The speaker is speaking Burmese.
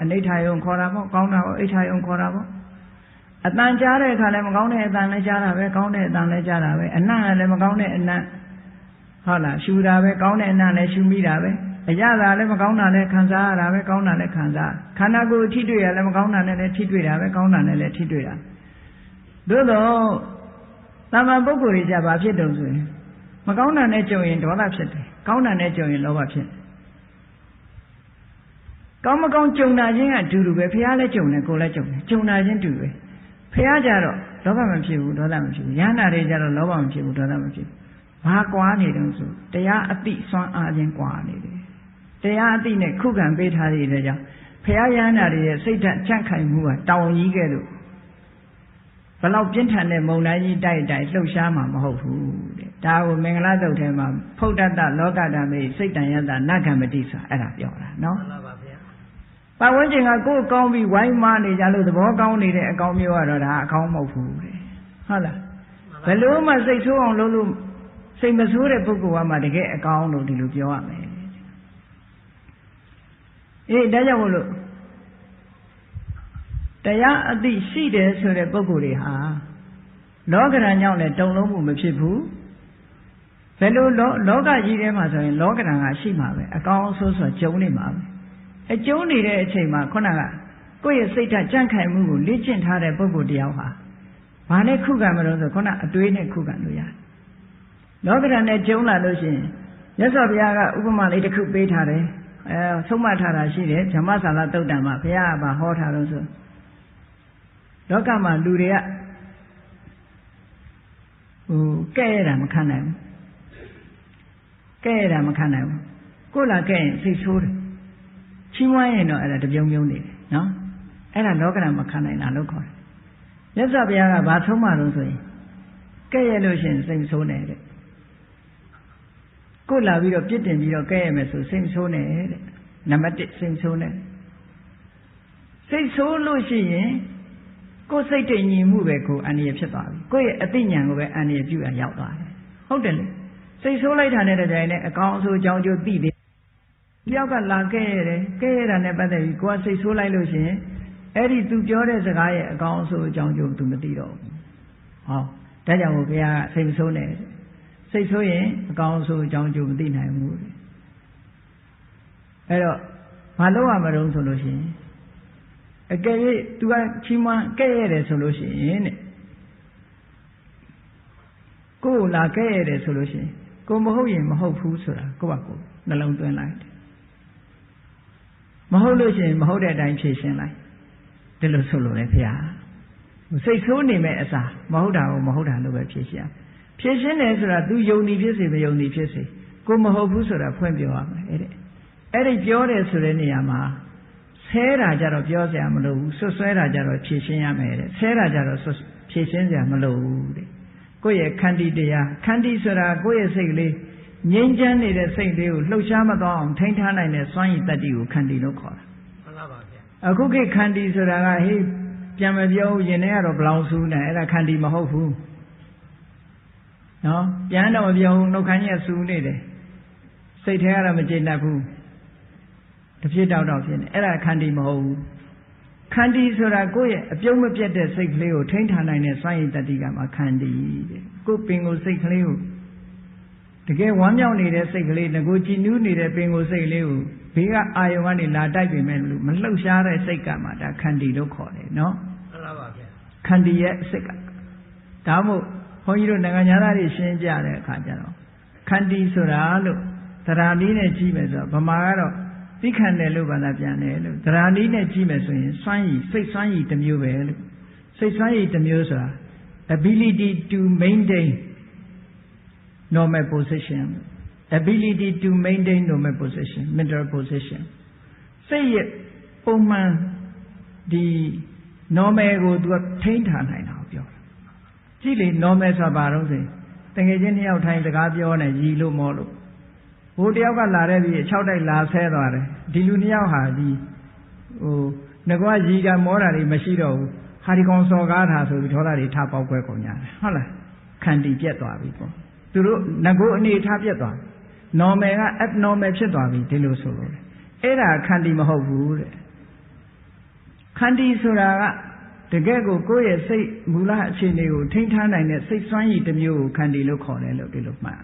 အနိဋ္ဌာယုံခေါ်တာပေါ့ကောင်းတာပေါ့အိဋ္ဌာယုံခေါ်တာပေါ့အတန်ကြားတဲ့အခါလည်းမကောင်းတဲ့အတန်လည်းကြားတာပဲကောင်းတဲ့အတန်လည်းကြားတာပဲအနံ့လည်းမကောင်းတဲ့အနံ့ဟုတ်လားရှူတာပဲကောင်းတဲ့အနံ့လည်းရှူမိတာပဲအရသာလည်းမကောင်းတာလည်းခံစားရတာပဲကောင်းတာလည်းခံစားခန္ဓာကိုယ်ထိတွေ့ရလည်းမကောင်းတာနဲ့လည်းထိတွေ့တာပဲကောင်းတာနဲ့လည်းထိတွေ့တာသို့တော့တာမန်ပုဂ္ဂိုလ်တွေကြဘာဖြစ်တုံဆိုရင်မကောင်းတာနဲ့ကြုံရင်ဒေါသဖြစ်တယ်ကောင်းတာနဲ့ကြုံရင်လောဘဖြစ်တယ် ကောင်းမကောင်းကြုံတာချင်းကအတူတူပဲဖះလည်းကြုံတယ်ကိုယ်လည်းကြုံတယ်ကြုံတာချင်းတူပဲဖះကြတော့လောဘမဖြစ်ဘူးဒေါသမဖြစ်ဘူးယန္တာတွေကြတော့လောဘမဖြစ်ဘူးဒေါသမဖြစ်ဘူးဘာကွာနေတုံးဆိုတရားအတိစွမ်းအားချင်းကွာနေတယ်တရားအတိနဲ့ခုခံပေးထားတဲ့ကြောင့်ဖះယန္တာတွေရဲ့စိတ်ဓာတ်ကြန့်ခိုင်မှုကတောင်ကြီးကဲ့သို့ဘလောက်ပြင်းထန်တဲ့မုံတိုင်းကြီးတိုက်တိုက်လှုပ်ရှားမှာမဟုတ်ဘူးတဲ့ဒါကိုမင်္ဂလာတုတ်ထဲမှာဖုဒ္ဒတလောကဓာမေစိတ်တန်ယတနဂံမတိဆိုအဲ့ဒါပြောတာနော်မှန် ပါပါဗျာပတ်ဝန်းကျင်ကကိုယ်ကောင်းပြီးဝိုင်းမနေကြလို့သဘောကောင်းနေတဲ့အကောင်းမျိုးကတော့ဒါအကောင်းမဟုတ်ဘူးတဲ့ဟုတ်လားဘယ်လို့မှစိတ်ဆိုးအောင်လုပ်လို့စိတ်မဆိုးတဲ့ပုဂ္ဂိုလ်ကမှတကယ်အကောင်းလို့ဒီလိုပြောရမယ်အေးဒါကြောင့်မို့လို့တရားအသိရှိတယ်ဆိုတဲ့ပုဂ္ဂိုလ်တွေဟာလောကဓာတ်ကြောင့်လည်းတုံလုံးမှုမဖြစ်ဘူးဘယ်လိုလောလောကကြီးထဲမှာဆိုရင်လောကဓာတ်ကရှိမှာပဲအကောင်းအဆိုးဆိုကျုံနေမှာပဲ အကျုံနေတဲ့အချိန်မှာခုနကကိုယ့်ရဲ့စိတ်ဓာတ်ကြန့်ခိုင်မှုကိုလေ့ကျင့်ထားတဲ့ပုဂ္ဂိုလ်တယောက်ဟာဘာနဲ့ခုခံမလို့ဆိုခုနအတွေးနဲ့ခုခံလို့ရတယ်လောကဓာတ်နဲ့ကျုံလာလို့ရှိရင်မြတ်စွာဘုရားကဥပမာလေးတစ်ခုပေးထားတယ်အဲဆုံးမထားတာရှိတယ်ဓမ္မဆာလတုတ်တံမှာဘုရားကဟောထားလို့ဆိုလောကမှာလူတွေကဟိုကဲ့ရတာမခံနိုင်ဘူးကဲ့ရတာမခံနိုင်ဘူးကိုယ်လာကဲ့ရင်စိတ်ဆိုးတယ် ချီးမွမ်းရင်တော့အဲ့ဒါတပြုံပြုံနေတယ်နော်အဲ့ဒါလောကဓာတ်မခံနိုင်တာလို့ခေါ်တယ်မြတ်စွာဘုရားကဘာဆုံးမလို့ဆိုရင်ကဲ့ရလို့ရှိရင်စိတ်ဆိုးနေတဲ့ကိုယ်လာပြီးတော့ပြစ်တင်ပြီးတော့ကဲ့ရမယ်ဆိုစိတ်ဆိုးနေတဲ့နံပါတ်1စိတ်ဆိုးနေစိတ်ဆိုးလို့ရှိရင်ကိုယ်စိတ်တည်ငြိမ်မှုပဲကိုအန္တရာယ်ဖြစ်သွားပြီကိုယ့်ရဲ့အသိဉာဏ်ကိုပဲအန္တရာယ်ပြုရရောက်သွားတယ်ဟုတ်တယ်လေစိတ်ဆိုးလိုက်တာနဲ့တကြိုင်နဲ့အကောင်အဆိုးအကြောင်းကျိုးသိတယ် တယောက်ကလာခဲ့ရတယ်ခဲ့ရတာနဲ့ပတ်သက်ပြီးကိုယ်ကစိတ်ဆိုးလိုက်လို့ရှိရင်အဲ့ဒီသူပြောတဲ့စကားရဲ့အကောင်အဆိုးအကြောင်းကျိုးသူမသိတော့ဘူးဟောဒါကြောင့်ဘုရားကစိတ်မဆိုးနဲ့စိတ်ဆိုးရင်အကောင်အဆိုးအကြောင်းကျိုးမသိနိုင်ဘူးအဲ့တော့ဘာလို့ရမလို့ဆိုလို့ရှိရင်အကယ်၍သူကချီးမွမ်းကဲ့ရတယ်ဆိုလို့ရှိရင်တဲ့ကိုယ်လာကဲ့ရတယ်ဆိုလို့ရှိရင်ကိုမဟုတ်ရင်မဟုတ်ဘူးဆိုတာကိုယ့်ဘာကိုနှလုံးသွင်းလိုက်တယ် မဟုတ်လို့ရှိရင်မဟုတ်တဲ့အတိုင်းဖြေရှင်းလိုက်ဒီလိုဆိုလို့လေဖေဟာစိတ်ဆိုးနေမဲ့အစားမဟုတ်တာကိုမဟုတ်တာလို့ပဲဖြေရှင်းဖြေရှင်းတယ်ဆိုတာ तू ယုံနေဖြစ်စေမယုံနေဖြစ်စေကိုမဟုတ်ဘူးဆိုတာဖွင့်ပြောရမယ်အဲ့ဒီအဲ့ဒီပြောတယ်ဆိုတဲ့နေရာမှာဆဲတာကြတော့ပြောစရာမလိုဘူးဆွဆွဲတာကြတော့ဖြည့်ရှင်းရမယ်တဲ့ဆဲတာကြတော့ဖြည့်ရှင်းစရာမလိုဘူးတဲ့ကိုယ့်ရဲ့ခန္တီတရားခန္တီဆိုတာကိုယ့်ရဲ့စိတ်ကလေး ငြိမ်းချမ်းနေတဲ့စိတ်လေးကိုလှုပ်ရှားမသွားအောင်ထိန်းထားနိုင်တဲ့စွမ်းရည်တတ္တိကိုခန္တီလို့ခေါ်တာမှန်ပါပါဗျာအခုခေတ်ခန္တီဆိုတာကဟေးပြန်မပြောဘူးရင်ထဲကတော့ဘလောင်ဆူးနေအဲ့ဒါခန္တီမဟုတ်ဘူးနော်ပြန်တော့မပြောဘူးနှုတ်ခမ်းကြီးဆူနေတယ်စိတ်ထဲကတော့မကျေနပ်ဘူးတဖြစ်တောက်တောက်ဖြစ်နေအဲ့ဒါခန္တီမဟုတ်ဘူးခန္တီဆိုတာကိုယ့်ရဲ့အပြုံးမပြတ်တဲ့စိတ်ကလေးကိုထိန်းထားနိုင်တဲ့စွမ်းရည်တတိကမှာခန္တီတဲ့ကိုယ်ပင်ကိုယ်စိတ်ကလေးကို တကယ်ဝမ်းမြောက်နေတဲ့စိတ်ကလေးငကိုကြည်နူးနေတဲ့ပင်ကိုယ်စိတ်လေးကိုဘေးကအာယုံကနေလာတိုက်ပေမဲ့လို့မလှုပ်ရှားတဲ့စိတ်ကမှဒါခန္တီလို့ခေါ်တယ်နော်မှန်ပါပါဗျာခန္တီရဲ့စိတ်ကဒါမို့ဘုန်းကြီးတို့နိုင်ငံသားတွေရှင်းကြတဲ့အခါကျတော့ခန္တီဆိုတာလို့တရားနည်းနဲ့ကြီးမယ်ဆိုတော့ဗမာကတော့သိခံတယ်လို့ဘာသာပြန်တယ်လို့သရာနည်းနဲ့ကြည့်မယ်ဆိုရင်စွမ်းရည်စိတ်စွမ်းရည်တစ်မျိုးပဲလို့စိတ်စွမ်းရည်တစ်မျိုးဆိုတာ ability to maintain normal position ability to maintain normal position mental position စိတ်ရဲ့ပုံမှန်ဒီ normal ကိုသူကထိန်းထားနိုင်တာပြောတာကြည့်လေ normal ဆိုတာဘာလို့ဆိုရင်တကယ်ချင်းနှစ်ယောက်ထိုင်စကားပြောနေရီလို့မောလို့ဟိုတယောက်ကလာတဲ့ပြီး6တိုက်လာဆဲသွားတယ်ဒီလူနှစ်ယောက်ဟာဒီဟိုငကွာရီတာမောတာတွေမရှိတော့ဘူးဟာဒီကောင်စော်ကားတာဆိုပြီးဒေါသတွေထပေါက်ခွဲကုန်ကြတယ်ဟုတ်လားခန္တီပြက်သွားပြီပေါ့ သူတို့ငကိုအနေထားပြက်သွား normal က abnormal ဖြစ်သွားပြီဒီလိုဆိုလို့အဲ့ဒါခန္တီမဟုတ်ဘူးတဲ့ခန္တီဆိုတာကတကယ်ကိုကိုယ့်ရဲ့စိတ်မူလအခြေအနေကိုထိန်းထားနိုင်တဲ့စိတ်စွမ်းရည်တစ်မျိုးကိုခန္တီလို့ခေါ်တယ်လို့ဒီလိုမှတ်